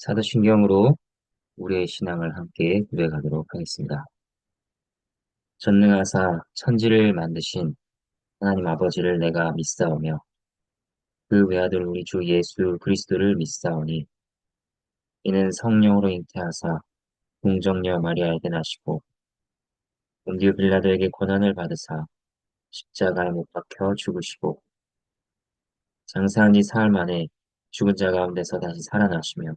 사도신경으로 우리의 신앙을 함께 구해가도록 하겠습니다. 전능하사 천지를 만드신 하나님 아버지를 내가 믿사오며 그 외아들 우리 주 예수 그리스도를 믿사오니 이는 성령으로 잉태하사 공정녀 마리아에 게 나시고 본디오 빌라도에게 고난을 받으사 십자가에 못 박혀 죽으시고 장사한 지 사흘 만에 죽은 자 가운데서 다시 살아나시며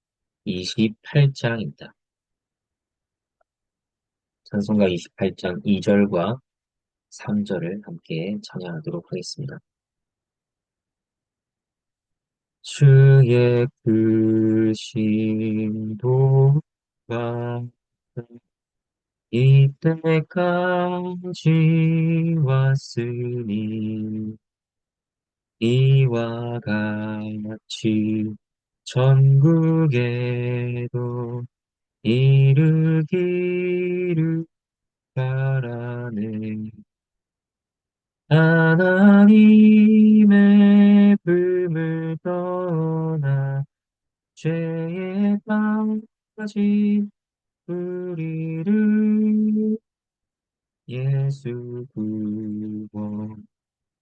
28장입니다. 찬송가 28장 2절과 3절을 함께 찬양하도록 하겠습니다. 주의 크신 도가 이때까지 왔으니 이와 같이 전국에도 이르기를 바라네. 하나님의 품을 떠나 죄에 빠진 우리를 예수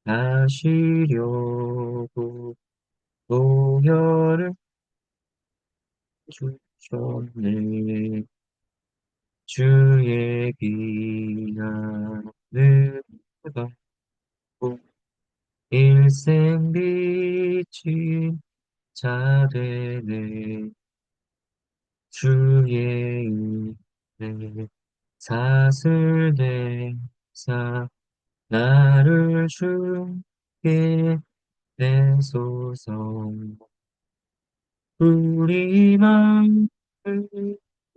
구원하시려고 보혈을 주셨네. 주의 귀한을 받고 일생 비친 자 되네. 주의 은혜 사슬 대사 나를 주게 내소서 우리 마음을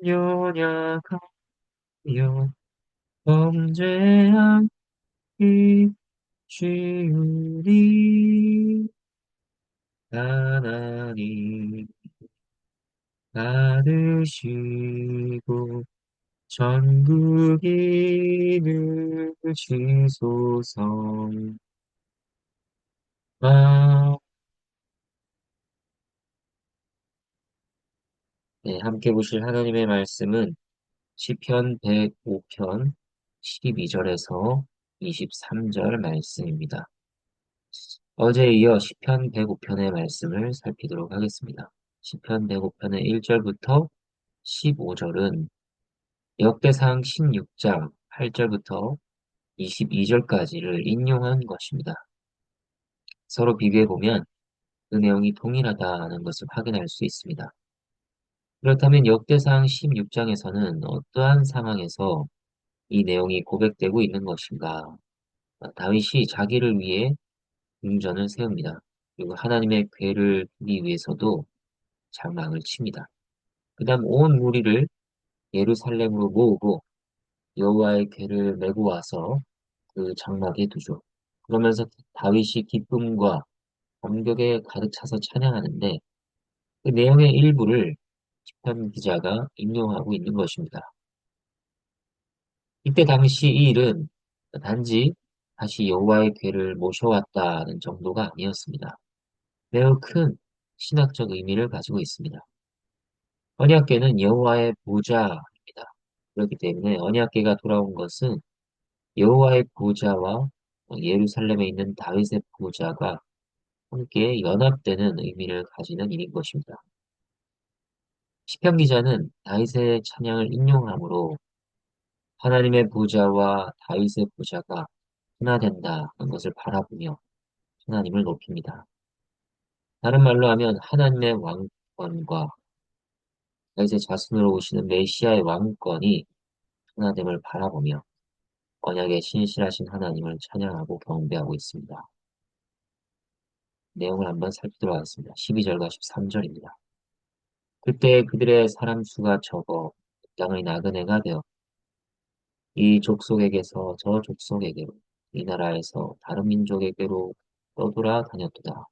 연약하여 범죄하기 쉬우니 하나님 받으시고 전국 이 누시소서. 아, 네, 함께 보실 하나님의 말씀은 시편 105편 12절에서 23절 말씀입니다. 어제에 이어 시편 105편의 말씀을 살피도록 하겠습니다. 시편 105편의 1절부터 15절은 역대상 16장 8절부터 22절까지를 인용한 것입니다. 서로 비교해 보면 그 내용이 동일하다는 것을 확인할 수 있습니다. 그렇다면 역대상 16장에서는 어떠한 상황에서 이 내용이 고백되고 있는 것인가? 다윗이 자기를 위해 궁전을 세웁니다. 그리고 하나님의 괴를 두기 위해서도 장막을 칩니다. 그 다음 온 무리를 예루살렘으로 모으고 여호와의 괴를 메고 와서 그 장막에 두죠. 그러면서 다윗이 기쁨과 감격에 가득 차서 찬양하는데 그 내용의 일부를 시편 기자가 인용하고 있는 것입니다. 이때 당시 이 일은 단지 다시 여호와의 괴를 모셔왔다는 정도가 아니었습니다. 매우 큰 신학적 의미를 가지고 있습니다. 언약궤는 여호와의 보좌입니다. 그렇기 때문에 언약궤가 돌아온 것은 여호와의 보좌와 예루살렘에 있는 다윗의 보좌가 함께 연합되는 의미를 가지는 일인 것입니다. 시편 기자는 다윗의 찬양을 인용하므로 하나님의 보좌와 다윗의 보좌가 하나 된다는 것을 바라보며 하나님을 높입니다. 다른 말로 하면 하나님의 왕권과 다윗의 자손으로 오시는 메시아의 왕권이 하나됨을 바라보며 언약에 신실하신 하나님을 찬양하고 경배하고 있습니다. 내용을 한번 살피도록 하겠습니다. 12절과 13절입니다. 그때 그들의 사람 수가 적어 땅의 나그네가 되어 이 족속에게서 저 족속에게로 이 나라에서 다른 민족에게로 떠돌아 다녔도다.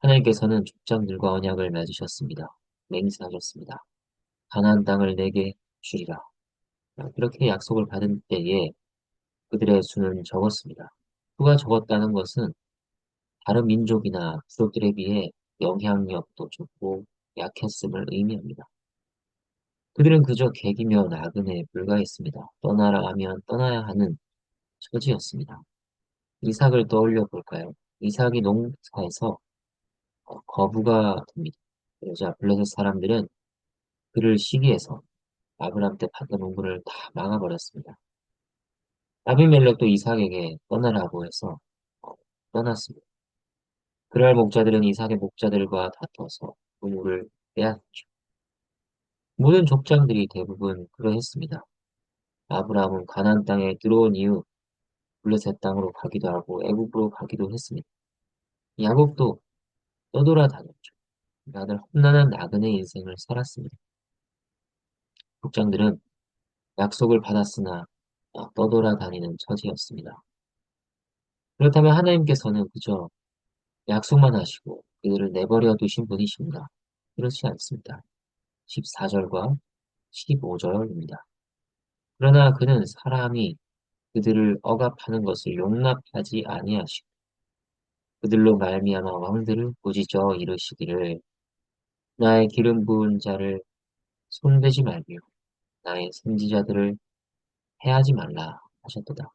하나님께서는 족장들과 언약을 맺으셨습니다. 맹세하셨습니다. 가나안 땅을 내게 주리라. 그렇게 약속을 받은 때에 그들의 수는 적었습니다. 수가 적었다는 것은 다른 민족이나 부족들에 비해 영향력도 좁고 약했음을 의미합니다. 그들은 그저 객이며 나그네에 불과했습니다. 떠나라 하면 떠나야 하는 처지였습니다. 이삭을 떠올려 볼까요? 이삭이 농사에서 어, 거부가 됩니다. 그러자 블레셋 사람들은 그를 시기해서 아브람 때 받은 농구를 다 막아버렸습니다. 아비멜렉도 이삭에게 떠나라고 해서 어, 떠났습니다. 그럴 목자들은 이삭의 목자들과 다퉈서 우물을 빼앗죠. 모든 족장들이 대부분 그러했습니다. 아브라함은 가나안 땅에 들어온 이후 블레셋 땅으로 가기도 하고 애굽으로 가기도 했습니다. 야곱도 떠돌아다녔죠. 다들 험난한 나그네 인생을 살았습니다. 족장들은 약속을 받았으나 떠돌아다니는 처지였습니다. 그렇다면 하나님께서는 그저 약속만 하시고 그들을 내버려 두신 분이십니다. 그렇지 않습니다. 14절과 15절입니다. 그러나 그는 사람이 그들을 억압하는 것을 용납하지 아니하시고 그들로 말미암아 왕들을 꾸짖어 이르시기를 나의 기름 부은 자를 손대지 말며 나의 선지자들을 해하지 말라 하셨도다.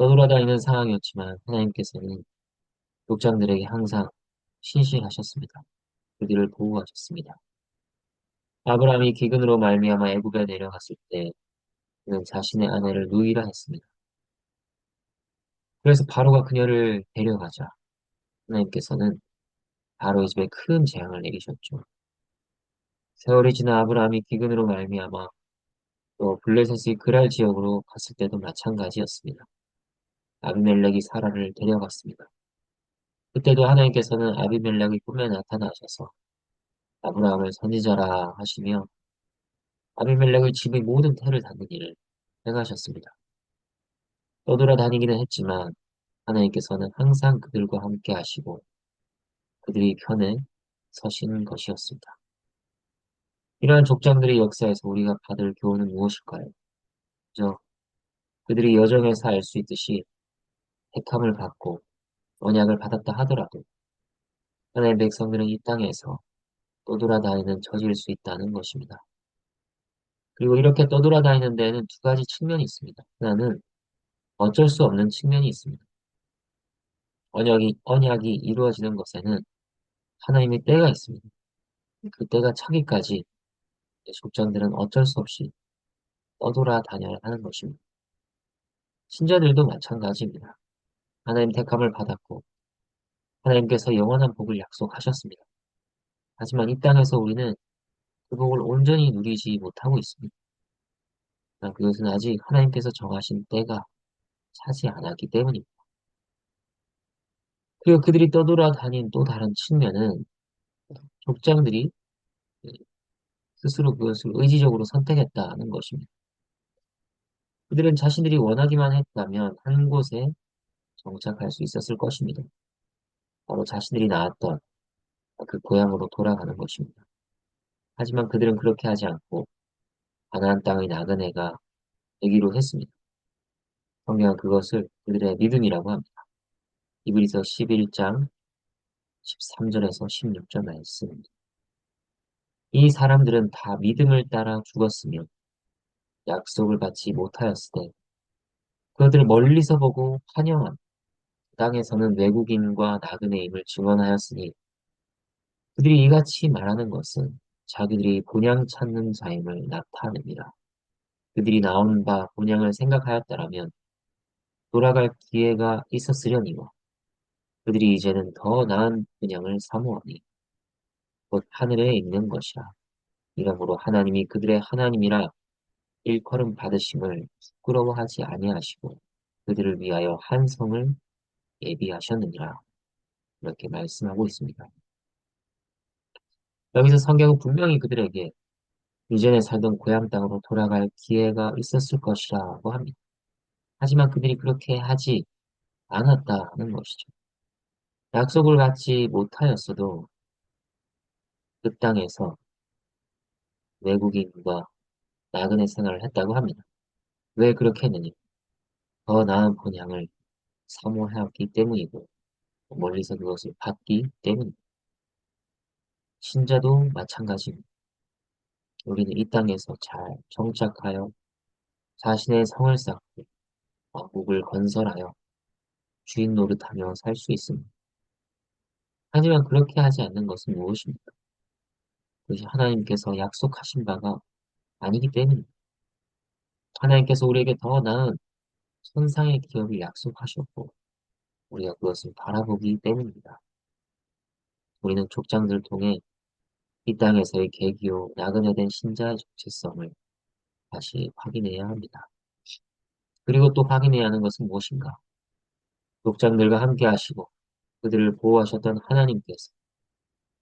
떠돌아다니는 상황이었지만 하나님께서는 독장들에게 항상 신실하셨습니다. 그들을 보호하셨습니다. 아브라함이 기근으로 말미암아 애굽에 내려갔을 때 그는 자신의 아내를 누이라 했습니다. 그래서 바로가 그녀를 데려가자 하나님께서는 바로의 집에 큰 재앙을 내리셨죠. 세월이 지나 아브라함이 기근으로 말미암아 또 블레셋이 그랄 지역으로 갔을 때도 마찬가지였습니다. 아비멜렉이 사라를 데려갔습니다. 그때도 하나님께서는 아비멜렉의 꿈에 나타나셔서 아브라함을 선지자라 하시며 아비멜렉의 집의 모든 태를 닫는 일을 행하셨습니다. 떠돌아 다니기는 했지만 하나님께서는 항상 그들과 함께 하시고 그들이 편에 서신 것이었습니다. 이러한 족장들의 역사에서 우리가 받을 교훈은 무엇일까요? 저 그들이 여정에서 알 수 있듯이 택함을 받고 언약을 받았다 하더라도 하나님의 백성들은 이 땅에서 떠돌아다니는 처지일 수 있다는 것입니다. 그리고 이렇게 떠돌아다니는 데에는 두 가지 측면이 있습니다. 하나는 어쩔 수 없는 측면이 있습니다. 언약이, 언약이 이루어지는 것에는 하나님의 때가 있습니다. 그 때가 차기까지 족장들은 어쩔 수 없이 떠돌아다녀야 하는 것입니다. 신자들도 마찬가지입니다. 하나님 택함을 받았고 하나님께서 영원한 복을 약속하셨습니다. 하지만 이 땅에서 우리는 그 복을 온전히 누리지 못하고 있습니다. 그것은 아직 하나님께서 정하신 때가 차지 않았기 때문입니다. 그리고 그들이 떠돌아다닌 또 다른 측면은 족장들이 스스로 그것을 의지적으로 선택했다는 것입니다. 그들은 자신들이 원하기만 했다면 한 곳에 정착할 수 있었을 것입니다. 바로 자신들이 낳았던 그 고향으로 돌아가는 것입니다. 하지만 그들은 그렇게 하지 않고 가나안 땅의 나그네가 되기로 했습니다. 성경은 그것을 그들의 믿음이라고 합니다. 이브리서 11장 13절에서 16절 말씀입니다. 이 사람들은 다 믿음을 따라 죽었으며 약속을 받지 못하였을 때 그들을 멀리서 보고 환영한 땅에서는 외국인과 나그네임을 증언하였으니 그들이 이같이 말하는 것은 자기들이 본향 찾는 자임을 나타냅니다. 그들이 나온 바 본향을 생각하였다라면 돌아갈 기회가 있었으려니와 그들이 이제는 더 나은 본향을 사모하니 곧 하늘에 있는 것이라. 이러므로 하나님이 그들의 하나님이라 일컬음 받으심을 부끄러워하지 아니하시고 그들을 위하여 한 성을 예비하셨느니라. 이렇게 말씀하고 있습니다. 여기서 성경은 분명히 그들에게 이전에 살던 고향 땅으로 돌아갈 기회가 있었을 것이라고 합니다. 하지만 그들이 그렇게 하지 않았다는 것이죠. 약속을 받지 못하였어도 그 땅에서 외국인과 나그네 생활을 했다고 합니다. 왜 그렇게 했느냐? 더 나은 본향을 사모하였기 때문이고 멀리서 그것을 받기 때문입니다. 신자도 마찬가지입니다. 우리는 이 땅에서 잘 정착하여 자신의 성을 쌓고 왕국을 건설하여 주인 노릇하며 살 수 있습니다. 하지만 그렇게 하지 않는 것은 무엇입니까? 그것이 하나님께서 약속하신 바가 아니기 때문입니다. 하나님께서 우리에게 더 나은 선상의 기업을 약속하셨고 우리가 그것을 바라보기 때문입니다. 우리는 족장들을 통해 이 땅에서의 계기요 나그네 된 신자의 정체성을 다시 확인해야 합니다. 그리고 또 확인해야 하는 것은 무엇인가? 족장들과 함께 하시고 그들을 보호하셨던 하나님께서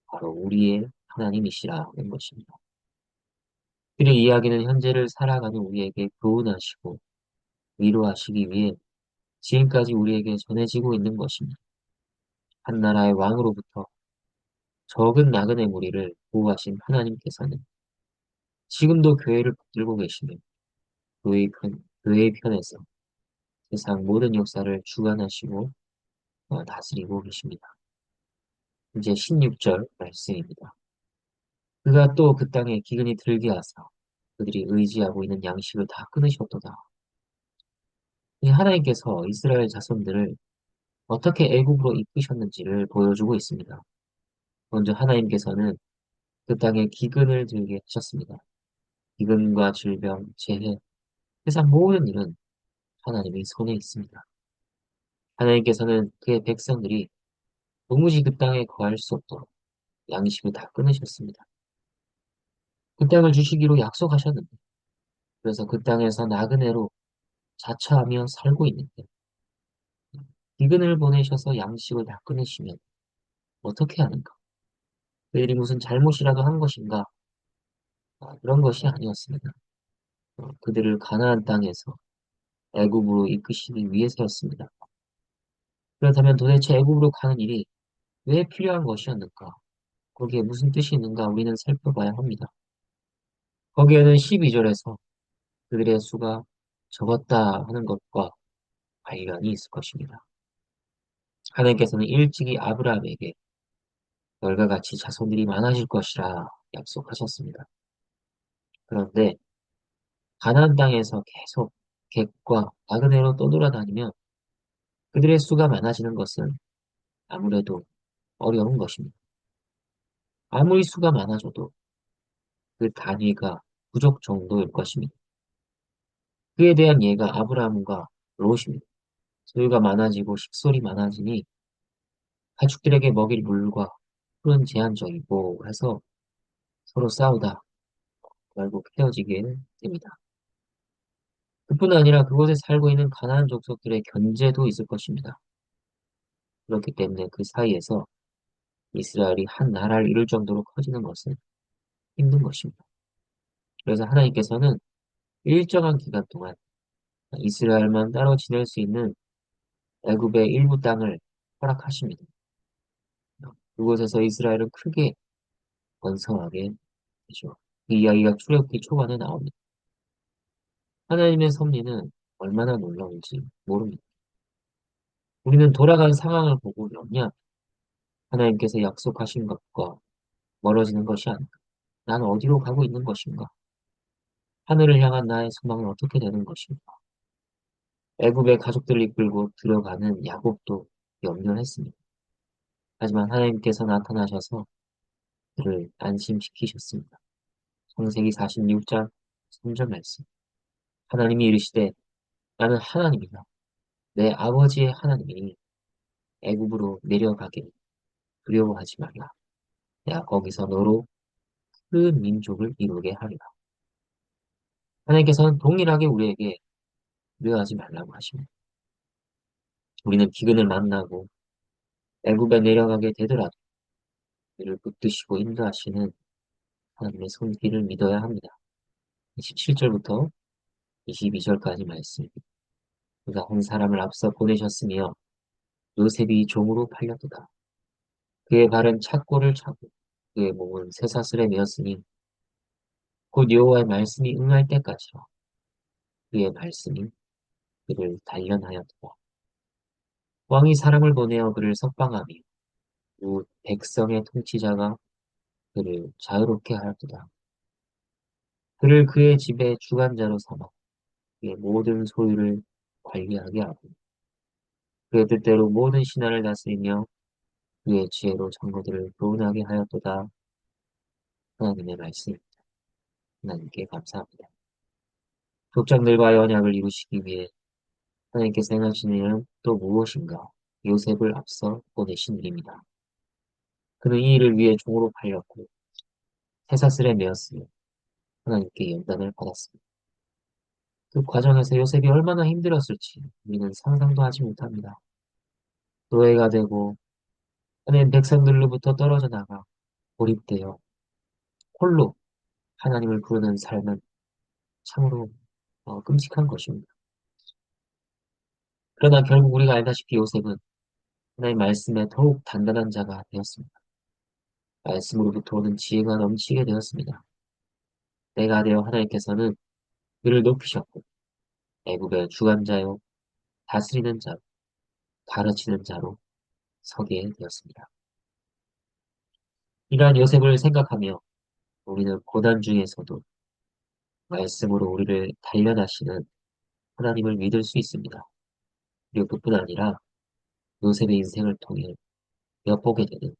바로 우리의 하나님이시라는 것입니다. 그의 이야기는 현재를 살아가는 우리에게 교훈하시고 위로하시기 위해 지금까지 우리에게 전해지고 있는 것입니다. 한 나라의 왕으로부터 적은 나그네 무리를 보호하신 하나님께서는 지금도 교회를 붙들고 계시며 교회의, 편, 교회의 편에서 세상 모든 역사를 주관하시고 어, 다스리고 계십니다. 이제 16절 말씀입니다. 그가 또 그 땅에 기근이 들게 하사 그들이 의지하고 있는 양식을 다 끊으셨도다. 하나님께서 이스라엘 자손들을 어떻게 애굽으로 이끄셨는지를 보여주고 있습니다. 먼저 하나님께서는 그 땅에 기근을 들게 하셨습니다. 기근과 질병, 재해, 세상 모든 일은 하나님의 손에 있습니다. 하나님께서는 그의 백성들이 도무지 그 땅에 거할 수 없도록 양식을 다 끊으셨습니다. 그 땅을 주시기로 약속하셨는데, 그래서 그 땅에서 나그네로 자처하며 살고 있는데, 기근을 보내셔서 양식을 다 끊으시면 어떻게 하는가? 그들이 무슨 잘못이라도 한 것인가? 아, 그런 것이 아니었습니다. 어, 그들을 가나안 땅에서 애굽으로 이끄시기 위해서였습니다. 그렇다면 도대체 애굽으로 가는 일이 왜 필요한 것이었는가? 거기에 무슨 뜻이 있는가 우리는 살펴봐야 합니다. 거기에는 12절에서 그들의 수가 적었다 하는 것과 관련이 있을 것입니다. 하나님께서는 일찍이 아브라함에게 너희가 같이 자손들이 많아질 것이라 약속하셨습니다. 그런데 가나안 땅에서 계속 객과 나그네로 떠돌아다니면 그들의 수가 많아지는 것은 아무래도 어려운 것입니다. 아무리 수가 많아져도 그 단위가 부족 정도일 것입니다. 그에 대한 예가 아브라함과 롯입니다. 소유가 많아지고 식솔이 많아지니 가축들에게 먹일 물과 푸른 제한적이고 해서 서로 싸우다 결국 헤어지게 됩니다. 그뿐 아니라 그곳에 살고 있는 가난한 족속들의 견제도 있을 것입니다. 그렇기 때문에 그 사이에서 이스라엘이 한 나라를 이룰 정도로 커지는 것은 힘든 것입니다. 그래서 하나님께서는 일정한 기간 동안 이스라엘만 따로 지낼 수 있는 애굽의 일부 땅을 허락하십니다. 그곳에서 이스라엘은 크게 번성하게 되죠. 이 이야기가 출애굽기 초반에 나옵니다. 하나님의 섭리는 얼마나 놀라운지 모릅니다. 우리는 돌아간 상황을 보고 영냐 하나님께서 약속하신 것과 멀어지는 것이 아닌가. 나는 어디로 가고 있는 것인가? 하늘을 향한 나의 소망은 어떻게 되는 것인가? 애굽의 가족들을 이끌고 들어가는 야곱도 염려했습니다. 하지만 하나님께서 나타나셔서 그를 안심시키셨습니다. 창세기 46장 3절 말씀. 하나님이 이르시되 나는 하나님이다. 내 아버지의 하나님이 애굽으로 내려가길 두려워하지 말라. 내가 거기서 너로 큰 민족을 이루게 하리라. 하나님께서는 동일하게 우리에게 두려워하지 말라고 하십니다. 우리는 기근을 만나고 애굽에 내려가게 되더라도 그를 붙드시고 인도하시는 하나님의 손길을 믿어야 합니다. 17절부터 22절까지 말씀. 그가 한 사람을 앞서 보내셨으며 요셉이 종으로 팔렸도다. 그의 발은 착고를 차고 그의 몸은 쇠사슬에 메었으니 곧 여호와의 말씀이 응할 때까지라 그의 말씀이 그를 단련하였도다. 왕이 사람을 보내어 그를 석방하며 우 백성의 통치자가 그를 자유롭게 하였도다. 그를 그의 집의 주관자로 삼아 그의 모든 소유를 관리하게 하고 그의 뜻대로 모든 신하를 다스리며 그의 지혜로 장로들을 교훈하게 하였도다. 하나님의 말씀, 하나님께 감사합니다. 족장들과의 언약을 이루시기 위해 하나님께서 행하신 일은 또 무엇인가? 요셉을 앞서 보내신 일입니다. 그는 이 일을 위해 종으로 팔렸고 쇠사슬에 메었으며 하나님께 연단을 받았습니다. 그 과정에서 요셉이 얼마나 힘들었을지 우리는 상상도 하지 못합니다. 노예가 되고 하나님 백성들로부터 떨어져 나가 고립되어 홀로 하나님을 부르는 삶은 참으로 어, 끔찍한 것입니다. 그러나 결국 우리가 알다시피 요셉은 하나님 말씀에 더욱 단단한 자가 되었습니다. 말씀으로부터 오는 지혜가 넘치게 되었습니다. 때가 되어 하나님께서는 그를 높이셨고 애굽의 주관자요 다스리는 자, 가르치는 자로 서게 되었습니다. 이러한 요셉을 생각하며 우리는 고난 중에서도 말씀으로 우리를 단련하시는 하나님을 믿을 수 있습니다. 그리고 그뿐 아니라 요셉의 인생을 통해 엿보게 되는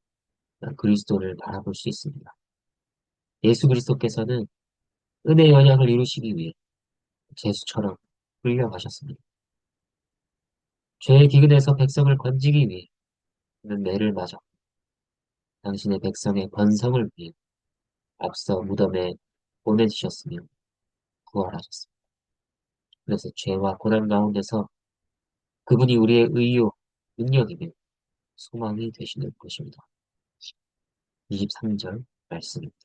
그리스도를 바라볼 수 있습니다. 예수 그리스도께서는 은혜의 언약을 이루시기 위해 제수처럼 끌려가셨습니다. 죄의 기근에서 백성을 건지기 위해 그는 매를 맞아 당신의 백성의 번성을 위해 앞서 무덤에 보내주셨으며 부활하셨습니다. 그래서 죄와 고난 가운데서 그분이 우리의 의요, 능력이며 소망이 되시는 것입니다. 23절 말씀입니다.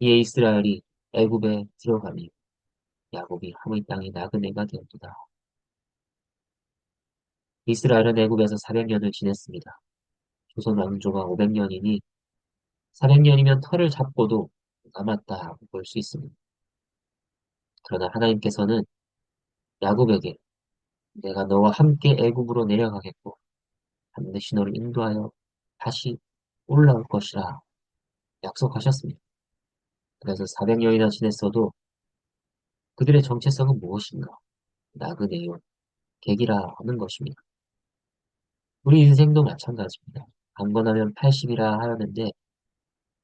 이에 이스라엘이 애굽에 들어가며 야곱이 하의 땅의 나그네가 되었도다. 이스라엘은 애굽에서 400년을 지냈습니다. 조선 왕조가 500년이니 400년이면 털을 잡고도 남았다고 볼 수 있습니다. 그러나 하나님께서는 야곱에게 내가 너와 함께 애굽으로 내려가겠고 반드시 너를 인도하여 다시 올라올 것이라 약속하셨습니다. 그래서 400년이나 지냈어도 그들의 정체성은 무엇인가? 나그네요. 객이라 하는 것입니다. 우리 인생도 마찬가지입니다. 강건하면 80이라 하였는데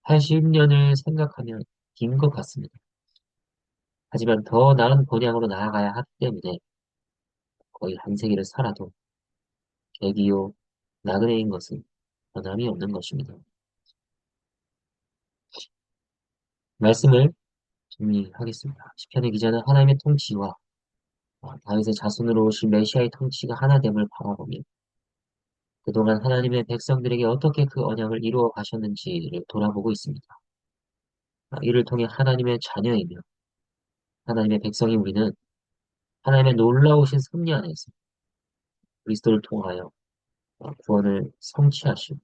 80년을 생각하면 긴 것 같습니다. 하지만 더 나은 본향으로 나아가야 하기 때문에 거의 한 세기를 살아도 객이요 나그네인 것은 변함이 없는 것입니다. 말씀을 정리하겠습니다. 시편의 기자는 하나님의 통치와 다윗의 자손으로 오신 메시아의 통치가 하나됨을 바라보며 그동안 하나님의 백성들에게 어떻게 그 언약을 이루어 가셨는지를 돌아보고 있습니다. 이를 통해 하나님의 자녀이며 하나님의 백성이 우리는 하나님의 놀라우신 섭리 안에서 그리스도를 통하여 구원을 성취하시고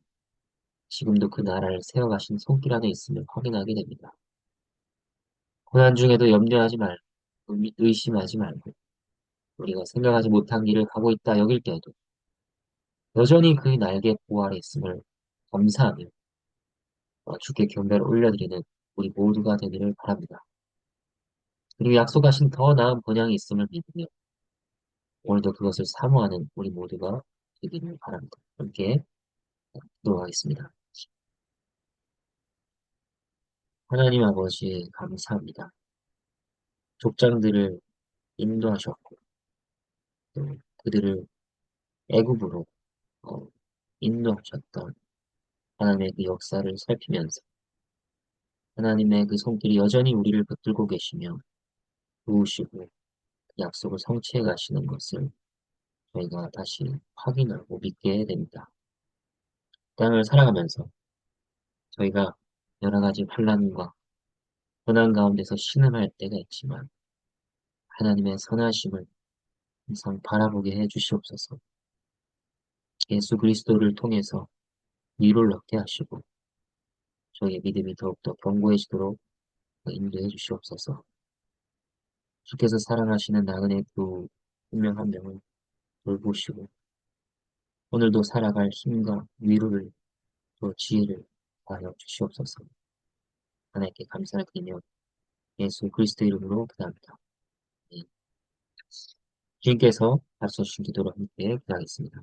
지금도 그 나라를 세워가신 손길 안에 있음을 확인하게 됩니다. 고난 중에도 염려하지 말고 의심하지 말고 우리가 생각하지 못한 길을 가고 있다 여길 때에도 여전히 그 날개 보호 아래 있음을 감사하며 주께 경배를 올려드리는 우리 모두가 되기를 바랍니다. 그리고 약속하신 더 나은 본향이 있음을 믿으며 오늘도 그것을 사모하는 우리 모두가 되기를 바랍니다. 함께 기도하겠습니다. 하나님 아버지 감사합니다. 족장들을 인도하셨고 또 그들을 애굽으로 어, 인도하셨던 하나님의 그 역사를 살피면서 하나님의 그 손길이 여전히 우리를 붙들고 계시며 도우시고 그 약속을 성취해 가시는 것을 저희가 다시 확인하고 믿게 됩니다. 땅을 살아가면서 저희가 여러 가지 환란과 고난 가운데서 신음할 때가 있지만 하나님의 선하심을 항상 바라보게 해 주시옵소서. 예수 그리스도를 통해서 위로를 얻게 하시고 저희의 믿음이 더욱더 견고해지도록 인도해 주시옵소서. 주께서 사랑하시는 나그네 그한명한 명을 돌보시고 오늘도 살아갈 힘과 위로를 또 지혜를 더하여 주시옵소서. 하나님께 감사를 드리며 예수 그리스도 이름으로 기도합니다. 네. 주님께서 앞서 주신 기도로 함께 기도하겠습니다.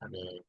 아멘.